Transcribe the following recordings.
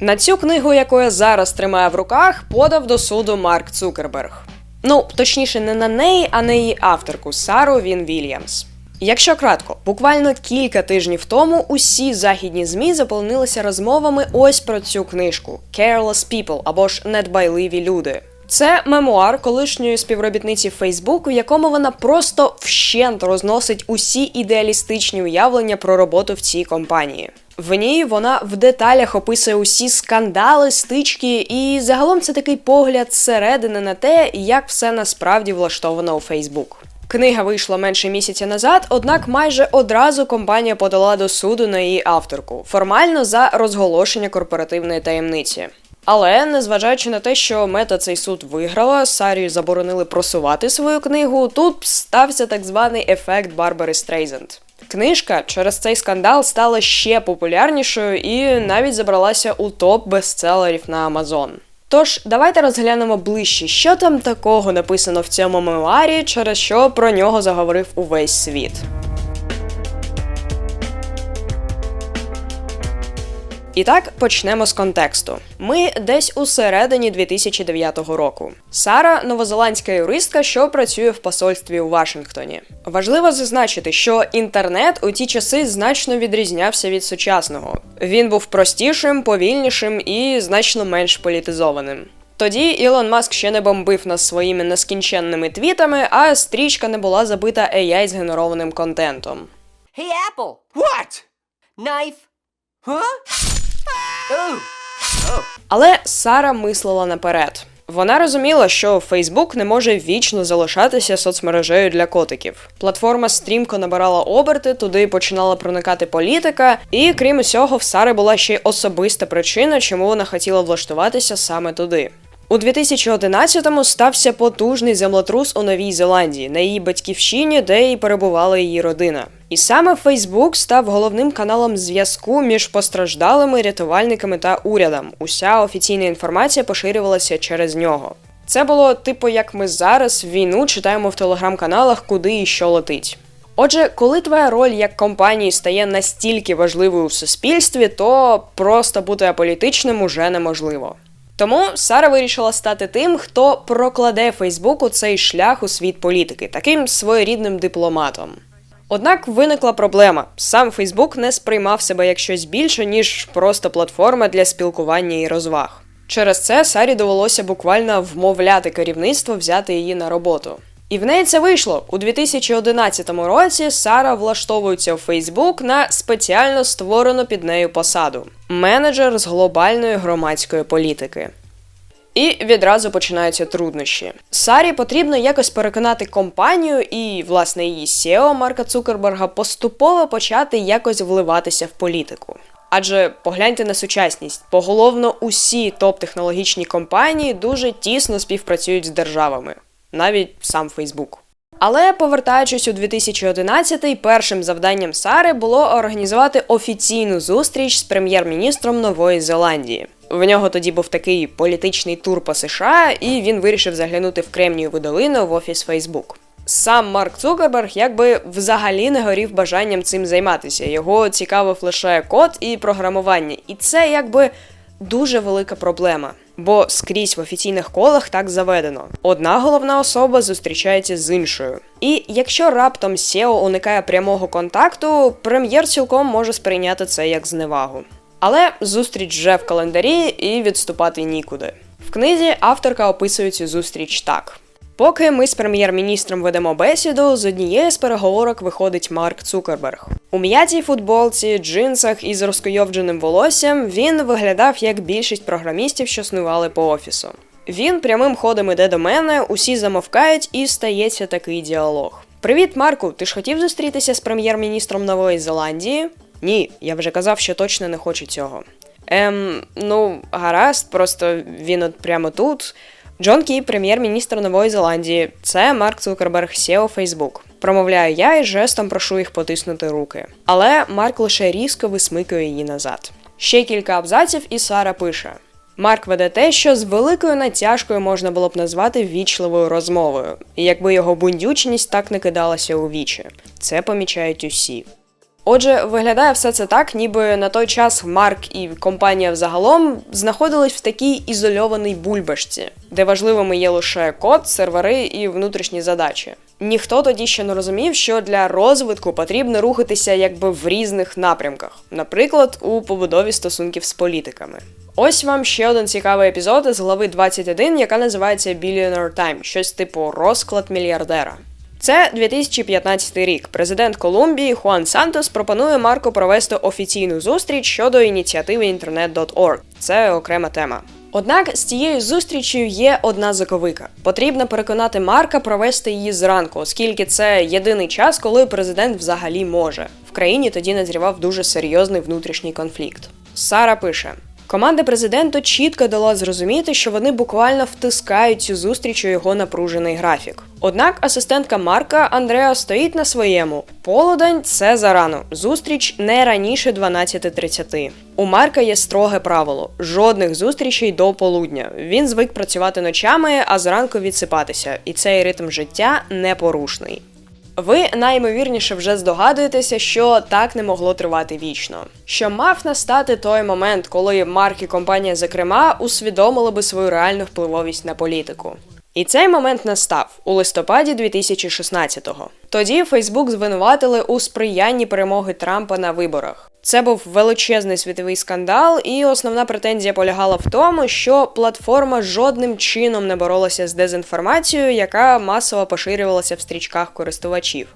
На цю книгу, яку я зараз тримаю в руках, подав до суду Марк Цукерберг. Ну, точніше, не на неї, а на її авторку Сару Він Вільямс. Якщо кратко, буквально кілька тижнів тому усі західні змі заповнилися розмовами ось про цю книжку Careless People або ж недбайливі люди. Це мемуар колишньої співробітниці Facebook, в якому вона просто вщент розносить усі ідеалістичні уявлення про роботу в цій компанії. В ній вона в деталях описує усі скандали, стички, і загалом це такий погляд зсередини на те, як все насправді влаштовано у Фейсбук. Книга вийшла менше місяця назад, однак майже одразу компанія подала до суду на її авторку, формально за розголошення корпоративної таємниці. Але незважаючи на те, що мета цей суд виграла, Сарі заборонили просувати свою книгу. Тут стався так званий ефект Барбари Стрейзенд. Книжка через цей скандал стала ще популярнішою і навіть забралася у топ бестселерів на Amazon. Тож, давайте розглянемо ближче, що там такого написано в цьому мемуарі, через що про нього заговорив увесь світ. І так почнемо з контексту. Ми десь у середині 2009 року. Сара новозеландська юристка, що працює в посольстві у Вашингтоні. Важливо зазначити, що інтернет у ті часи значно відрізнявся від сучасного. Він був простішим, повільнішим і значно менш політизованим. Тоді Ілон Маск ще не бомбив нас своїми нескінченними твітами, а стрічка не була забита AI згенерованим контентом. Hey, Apple! What? Knife! Huh? Але Сара мислила наперед. Вона розуміла, що Фейсбук не може вічно залишатися соцмережею для котиків. Платформа стрімко набирала оберти, туди починала проникати політика, і крім усього, в Сари була ще й особиста причина, чому вона хотіла влаштуватися саме туди. У 2011-му стався потужний землетрус у Новій Зеландії, на її батьківщині, де і перебувала її родина. І саме Фейсбук став головним каналом зв'язку між постраждалими рятувальниками та урядом. Уся офіційна інформація поширювалася через нього. Це було типу, як ми зараз війну читаємо в телеграм-каналах, куди і що летить. Отже, коли твоя роль як компанії стає настільки важливою в суспільстві, то просто бути аполітичним уже неможливо. Тому Сара вирішила стати тим, хто прокладе Фейсбуку цей шлях у світ політики, таким своєрідним дипломатом. Однак виникла проблема: сам Фейсбук не сприймав себе як щось більше, ніж просто платформа для спілкування і розваг. Через це Сарі довелося буквально вмовляти керівництво взяти її на роботу. І в неї це вийшло у 2011 році. Сара влаштовується у Фейсбук на спеціально створену під нею посаду менеджер з глобальної громадської політики. І відразу починаються труднощі. Сарі потрібно якось переконати компанію і, власне, її SEO Марка Цукерберга поступово почати якось вливатися в політику. Адже погляньте на сучасність, поголовно усі топ-технологічні компанії дуже тісно співпрацюють з державами, навіть сам Фейсбук. Але повертаючись у 2011-й, першим завданням Сари було організувати офіційну зустріч з прем'єр-міністром Нової Зеландії. В нього тоді був такий політичний тур по США, і він вирішив заглянути в Кремнієву долину в офіс Фейсбук. Сам Марк Цукерберг якби взагалі не горів бажанням цим займатися. Його цікавив лише код і програмування, і це якби дуже велика проблема. Бо скрізь в офіційних колах так заведено. Одна головна особа зустрічається з іншою. І якщо раптом SEO уникає прямого контакту, прем'єр цілком може сприйняти це як зневагу. Але зустріч вже в календарі і відступати нікуди. В книзі авторка описує цю зустріч так. Поки ми з прем'єр-міністром ведемо бесіду, з однієї з переговорок виходить Марк Цукерберг. У м'ятій футболці, джинсах із розкойовдженим волоссям він виглядав як більшість програмістів, що снували по офісу. Він прямим ходом іде до мене, усі замовкають, і стається такий діалог. Привіт, Марку! Ти ж хотів зустрітися з прем'єр-міністром Нової Зеландії? Ні, я вже казав, що точно не хочу цього. Ем, ну, гаразд, просто він от прямо тут. Джон Кі, прем'єр-міністр Нової Зеландії. Це Марк Цукерберг, SEO Facebook. Промовляю я і жестом прошу їх потиснути руки. Але Марк лише різко висмикує її назад. Ще кілька абзаців, і Сара пише: Марк веде те, що з великою натяжкою можна було б назвати вічливою розмовою, і якби його бундючність так не кидалася у вічі. Це помічають усі. Отже, виглядає все це так, ніби на той час Марк і компанія взагалом знаходились в такій ізольованій бульбашці, де важливими є лише код, сервери і внутрішні задачі. Ніхто тоді ще не розумів, що для розвитку потрібно рухатися якби в різних напрямках, наприклад, у побудові стосунків з політиками. Ось вам ще один цікавий епізод з глави 21, яка називається Billionaire Time, щось типу розклад мільярдера. Це 2015 рік. Президент Колумбії Хуан Сантос пропонує Марко провести офіційну зустріч щодо ініціативи Internet.org. Це окрема тема. Однак з цією зустрічю є одна заковика. Потрібно переконати Марка провести її зранку, оскільки це єдиний час, коли президент взагалі може. В країні тоді назрівав дуже серйозний внутрішній конфлікт. Сара пише. Команда президента чітко дала зрозуміти, що вони буквально втискають цю зустріч у його напружений графік. Однак асистентка Марка Андреа стоїть на своєму. Полудень це зарано. Зустріч не раніше 12.30. У Марка є строге правило: жодних зустрічей до полудня. Він звик працювати ночами, а зранку відсипатися, і цей ритм життя непорушний. Ви найімовірніше вже здогадуєтеся, що так не могло тривати вічно. Що мав настати той момент, коли Марк і компанія, зокрема, усвідомили би свою реальну впливовість на політику. І цей момент настав у листопаді 2016-го. Тоді Фейсбук звинуватили у сприянні перемоги Трампа на виборах. Це був величезний світовий скандал, і основна претензія полягала в тому, що платформа жодним чином не боролася з дезінформацією, яка масово поширювалася в стрічках користувачів.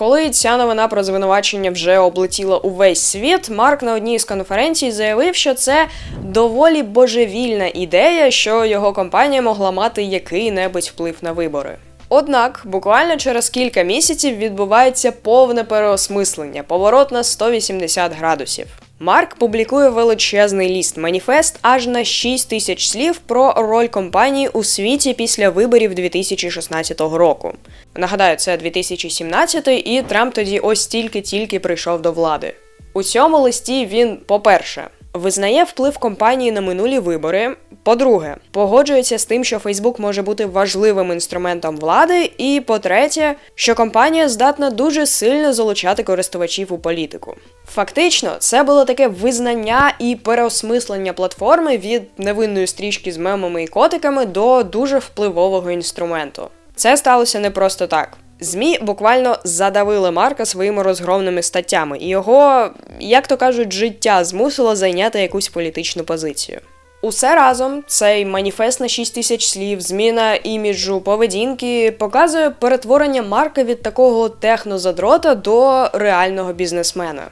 Коли ця новина про звинувачення вже облетіла увесь світ, Марк на одній з конференцій заявив, що це доволі божевільна ідея, що його компанія могла мати який-небудь вплив на вибори. Однак, буквально через кілька місяців відбувається повне переосмислення, поворот на 180 градусів. Марк публікує величезний ліст маніфест аж на 6 тисяч слів про роль компанії у світі після виборів 2016 року. Нагадаю, це 2017 і Трамп тоді ось тільки-тільки прийшов до влади. У цьому листі він, по-перше, визнає вплив компанії на минулі вибори. По-друге, погоджується з тим, що Фейсбук може бути важливим інструментом влади. І по-третє, що компанія здатна дуже сильно залучати користувачів у політику. Фактично, це було таке визнання і переосмислення платформи від невинної стрічки з мемами і котиками до дуже впливового інструменту. Це сталося не просто так. ЗМІ буквально задавили Марка своїми розгромними статтями, і його, як то кажуть, життя змусило зайняти якусь політичну позицію. Усе разом цей маніфест на 6 тисяч слів, зміна іміджу, поведінки показує перетворення Марка від такого технозадрота до реального бізнесмена.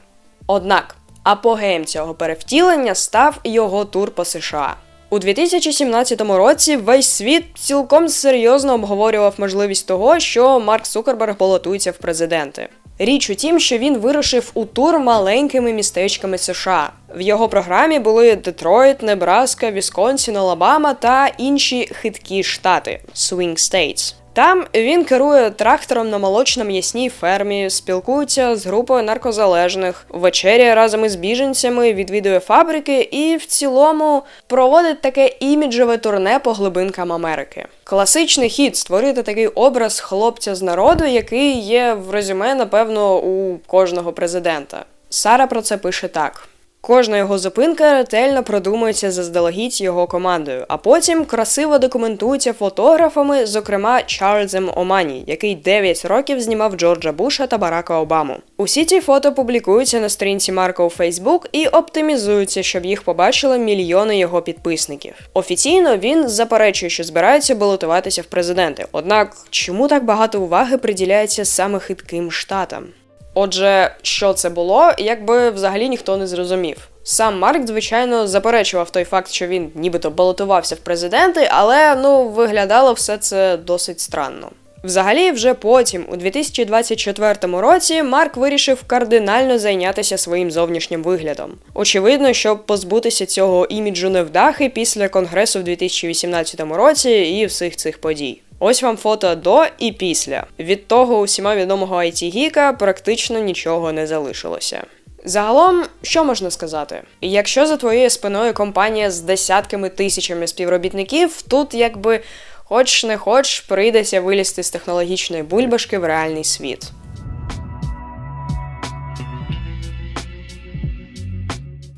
Однак апогеєм цього перевтілення став його тур по США. У 2017 році весь світ цілком серйозно обговорював можливість того, що Марк Цукерберг балотується в президенти. Річ у тім, що він вирушив у тур маленькими містечками США. В його програмі були Детройт, Небраска, Вісконсін, Алабама та інші хиткі штати Swing States. Там він керує трактором на молочно-м'ясній фермі, спілкується з групою наркозалежних, вечеряє разом із біженцями, відвідує фабрики і в цілому проводить таке іміджеве турне по глибинкам Америки. Класичний хід створити такий образ хлопця з народу, який є в резюме, напевно, у кожного президента. Сара про це пише так. Кожна його зупинка ретельно продумується заздалегідь його командою, а потім красиво документується фотографами, зокрема Чарльзом Омані, який 9 років знімав Джорджа Буша та Барака Обаму. Усі ці фото публікуються на сторінці Марка у Фейсбук і оптимізуються, щоб їх побачили мільйони його підписників. Офіційно він заперечує, що збирається балотуватися в президенти. Однак, чому так багато уваги приділяється саме хитким штатам? Отже, що це було, якби взагалі ніхто не зрозумів. Сам Марк, звичайно, заперечував той факт, що він нібито балотувався в президенти, але ну виглядало все це досить странно. Взагалі, вже потім, у 2024 році, Марк вирішив кардинально зайнятися своїм зовнішнім виглядом. Очевидно, щоб позбутися цього іміджу невдахи після конгресу в 2018 році і всіх цих подій. Ось вам фото до і після. Від того усіма відомого it гіка практично нічого не залишилося. Загалом, що можна сказати? Якщо за твоєю спиною компанія з десятками тисячами співробітників, тут якби хоч не хоч прийдеться вилізти з технологічної бульбашки в реальний світ.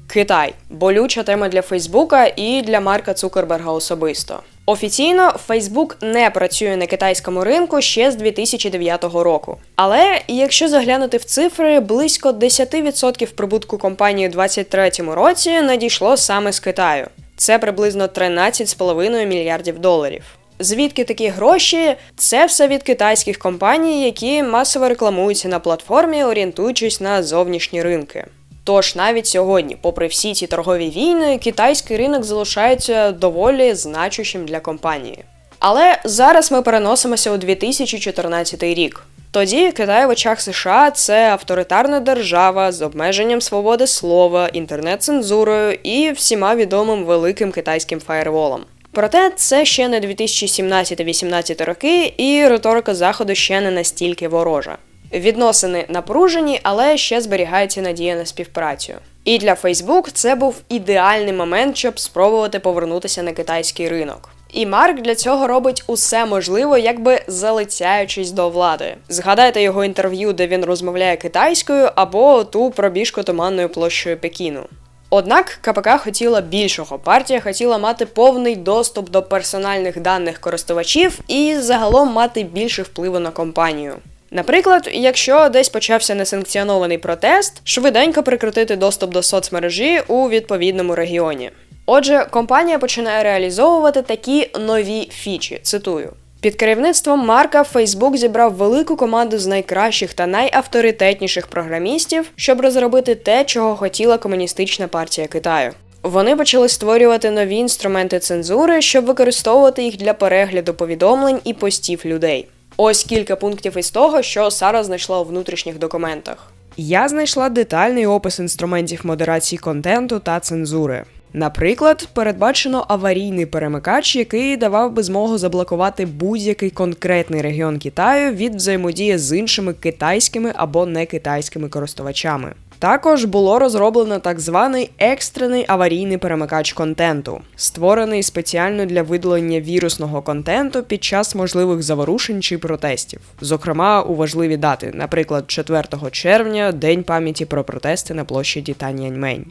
Китай болюча тема для Фейсбука і для Марка Цукерберга особисто. Офіційно Фейсбук не працює на китайському ринку ще з 2009 року. Але якщо заглянути в цифри, близько 10% прибутку компанії у 2023 році надійшло саме з Китаю. Це приблизно 13,5 мільярдів доларів. Звідки такі гроші? Це все від китайських компаній, які масово рекламуються на платформі, орієнтуючись на зовнішні ринки. Тож навіть сьогодні, попри всі ці торгові війни, китайський ринок залишається доволі значущим для компанії. Але зараз ми переносимося у 2014 рік. Тоді Китай в очах США це авторитарна держава з обмеженням свободи слова, інтернет-цензурою і всіма відомим великим китайським фаєрволом. Проте це ще не 2017-18 роки, і риторика заходу ще не настільки ворожа. Відносини напружені, але ще зберігається надія на співпрацю. І для Facebook це був ідеальний момент, щоб спробувати повернутися на китайський ринок. І Марк для цього робить усе можливе, якби залицяючись до влади. Згадайте його інтерв'ю, де він розмовляє китайською, або ту пробіжку туманною площею Пекіну. Однак КПК хотіла більшого. Партія хотіла мати повний доступ до персональних даних користувачів і загалом мати більше впливу на компанію. Наприклад, якщо десь почався несанкціонований протест, швиденько прикрутити доступ до соцмережі у відповідному регіоні. Отже, компанія починає реалізовувати такі нові фічі. Цитую. Під керівництвом Марка Facebook зібрав велику команду з найкращих та найавторитетніших програмістів, щоб розробити те, чого хотіла комуністична партія Китаю. Вони почали створювати нові інструменти цензури, щоб використовувати їх для перегляду повідомлень і постів людей. Ось кілька пунктів із того, що Сара знайшла у внутрішніх документах. Я знайшла детальний опис інструментів модерації контенту та цензури. Наприклад, передбачено аварійний перемикач, який давав би змогу заблокувати будь-який конкретний регіон Китаю від взаємодії з іншими китайськими або некитайськими користувачами. Також було розроблено так званий екстрений аварійний перемикач контенту, створений спеціально для видалення вірусного контенту під час можливих заворушень чи протестів, зокрема у важливі дати, наприклад, 4 червня, День пам'яті про протести на площаді Таньяньмень.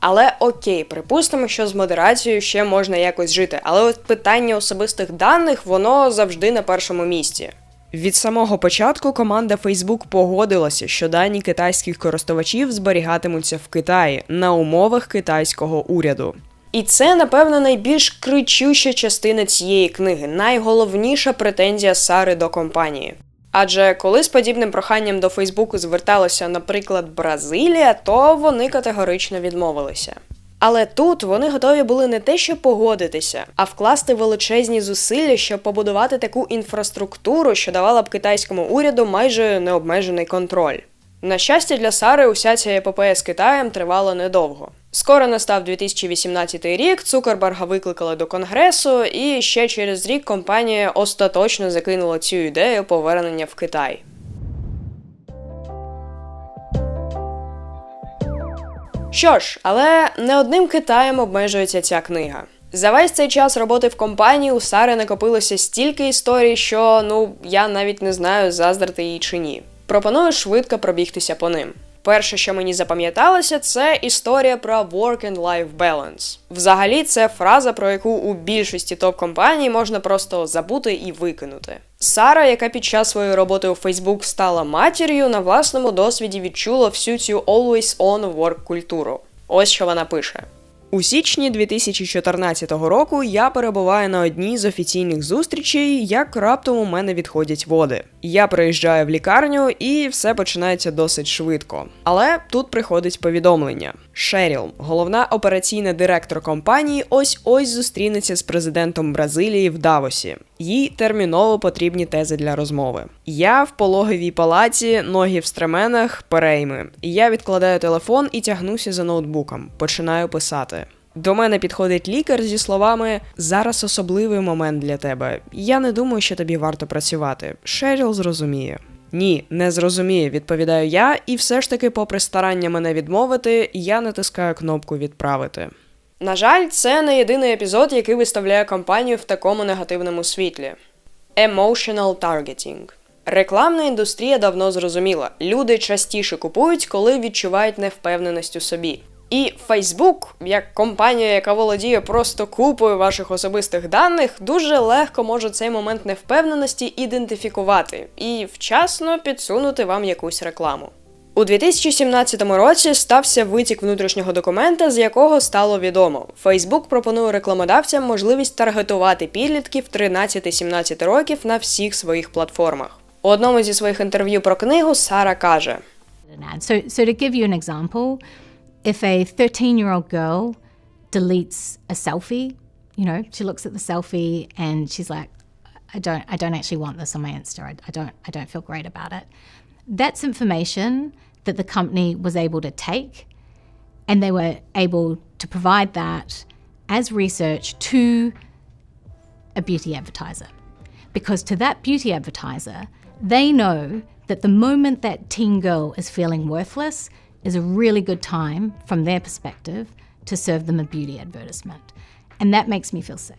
Але окей, припустимо, що з модерацією ще можна якось жити, але от питання особистих даних воно завжди на першому місці. Від самого початку команда Facebook погодилася, що дані китайських користувачів зберігатимуться в Китаї на умовах китайського уряду. І це, напевно, найбільш кричуща частина цієї книги, найголовніша претензія Сари до компанії. Адже коли з подібним проханням до Фейсбуку зверталася, наприклад, Бразилія, то вони категорично відмовилися. Але тут вони готові були не те, щоб погодитися, а вкласти величезні зусилля, щоб побудувати таку інфраструктуру, що давала б китайському уряду майже необмежений контроль. На щастя, для Сари уся ця епопея з Китаєм тривала недовго. Скоро настав 2018 рік, Цукерберга викликали до конгресу, і ще через рік компанія остаточно закинула цю ідею повернення в Китай. Що ж, але не одним Китаєм обмежується ця книга. За весь цей час роботи в компанії у Сари накопилося стільки історій, що ну я навіть не знаю, заздрити її чи ні. Пропоную швидко пробігтися по ним. Перше, що мені запам'яталося, це історія про work and life balance. Взагалі, це фраза, про яку у більшості топ-компаній можна просто забути і викинути. Сара, яка під час своєї роботи у Facebook стала матір'ю, на власному досвіді відчула всю цю always on work культуру. Ось що вона пише. У січні 2014 року я перебуваю на одній з офіційних зустрічей, як раптом у мене відходять води. Я приїжджаю в лікарню і все починається досить швидко. Але тут приходить повідомлення: Шеріл, головна операційна директор компанії, ось ось зустрінеться з президентом Бразилії в Давосі. Їй терміново потрібні тези для розмови. Я в пологовій палаці, ноги в стременах, перейми. Я відкладаю телефон і тягнуся за ноутбуком. Починаю писати. До мене підходить лікар зі словами: зараз особливий момент для тебе. Я не думаю, що тобі варто працювати. Шеріл зрозуміє. Ні, не зрозуміє, відповідаю я, і все ж таки, попри старання мене відмовити, я натискаю кнопку відправити. На жаль, це не єдиний епізод, який виставляє компанію в такому негативному світлі. Emotional targeting. Рекламна індустрія давно зрозуміла, люди частіше купують, коли відчувають невпевненість у собі. І Facebook, як компанія, яка володіє просто купою ваших особистих даних, дуже легко може цей момент невпевненості ідентифікувати і вчасно підсунути вам якусь рекламу. У 2017 році стався витік внутрішнього документа, з якого стало відомо. Facebook пропонує рекламодавцям можливість таргетувати підлітків 13-17 років на всіх своїх платформах. У одному зі своїх інтерв'ю про книгу Сара каже. So, so to give you an example, if a 13 year old girl deletes a selfie, you know, she looks at the selfie and she's like, I don't, I don't actually want this on my Insta. I, I don't, I don't feel great about it. That's information that the company was able to take, and they were able to provide that as research to a beauty advertiser. Because to that beauty advertiser, they know that the moment that teen girl is feeling worthless is a really good time, from their perspective, to serve them a beauty advertisement. And that makes me feel sick.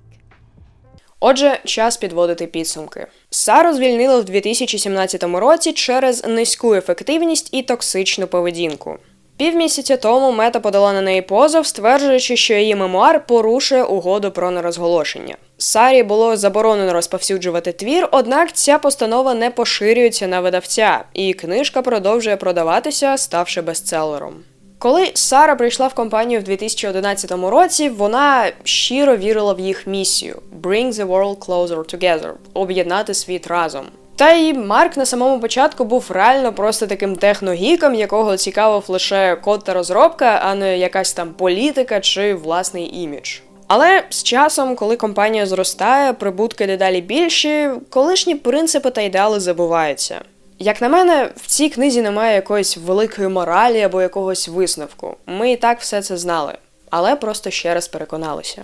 Отже, час підводити підсумки. Сару звільнили в 2017 році через низьку ефективність і токсичну поведінку. Півмісяця тому мета подала на неї позов, стверджуючи, що її мемуар порушує угоду про нерозголошення. Сарі було заборонено розповсюджувати твір, однак ця постанова не поширюється на видавця, і книжка продовжує продаватися, ставши бестселером. Коли Сара прийшла в компанію в 2011 році, вона щиро вірила в їх місію Bring the world closer together – об'єднати світ разом. Та й Марк на самому початку був реально просто таким техногіком, якого цікавив лише код та розробка, а не якась там політика чи власний імідж. Але з часом, коли компанія зростає, прибутки дедалі більші, колишні принципи та ідеали забуваються. Як на мене, в цій книзі немає якоїсь великої моралі або якогось висновку. Ми і так все це знали, але просто ще раз переконалися.